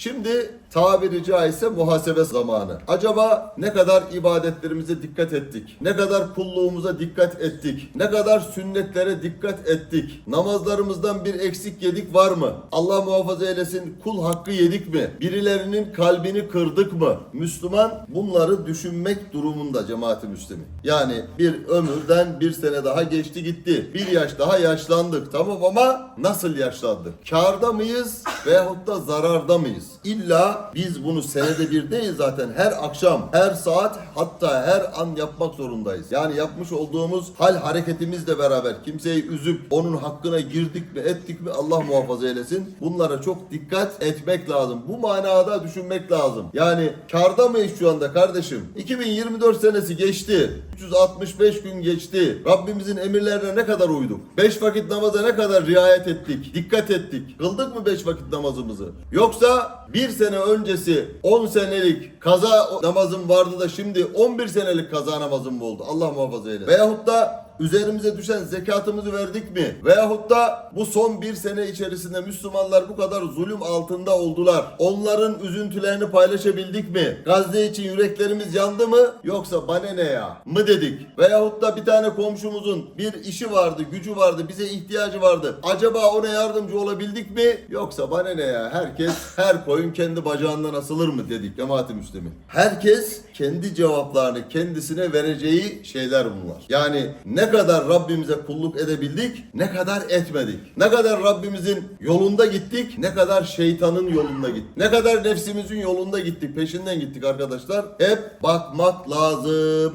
Şimdi tabiri caizse muhasebe zamanı. Acaba ne kadar ibadetlerimize dikkat ettik? Ne kadar kulluğumuza dikkat ettik? Ne kadar sünnetlere dikkat ettik? Namazlarımızdan bir eksik yedik var mı? Allah muhafaza eylesin kul hakkı yedik mi? Birilerinin kalbini kırdık mı? Müslüman bunları düşünmek durumunda cemaati müslimi. Yani bir ömürden bir sene daha geçti gitti. Bir yaş daha yaşlandık tamam ama nasıl yaşlandık? Karda mıyız veyahut da zararda mıyız? İlla biz bunu senede bir değil zaten her akşam, her saat hatta her an yapmak zorundayız. Yani yapmış olduğumuz hal hareketimizle beraber kimseyi üzüp onun hakkına girdik mi ettik mi Allah muhafaza eylesin. Bunlara çok dikkat etmek lazım. Bu manada düşünmek lazım. Yani karda mıyız şu anda kardeşim? 2024 senesi geçti. 365 gün geçti. Rabbimizin emirlerine ne kadar uyduk? 5 vakit namaza ne kadar riayet ettik? Dikkat ettik. Kıldık mı 5 vakit namazımızı? Yoksa bir sene öncesi 10 senelik kaza namazım vardı da şimdi 11 senelik kaza namazım mı oldu? Allah muhafaza eylesin. Veyahut da üzerimize düşen zekatımızı verdik mi? Veyahut da bu son bir sene içerisinde Müslümanlar bu kadar zulüm altında oldular. Onların üzüntülerini paylaşabildik mi? Gazze için yüreklerimiz yandı mı? Yoksa bana ne ya? Mı dedik? Veyahut da bir tane komşumuzun bir işi vardı, gücü vardı, bize ihtiyacı vardı. Acaba ona yardımcı olabildik mi? Yoksa bana ne ya? Herkes her koyun kendi bacağından asılır mı dedik cemaati müslimi. Herkes kendi cevaplarını kendisine vereceği şeyler bunlar. Yani ne kadar Rabbimize kulluk edebildik, ne kadar etmedik. Ne kadar Rabbimizin yolunda gittik, ne kadar şeytanın yolunda gittik. Ne kadar nefsimizin yolunda gittik, peşinden gittik arkadaşlar. Hep bakmak lazım.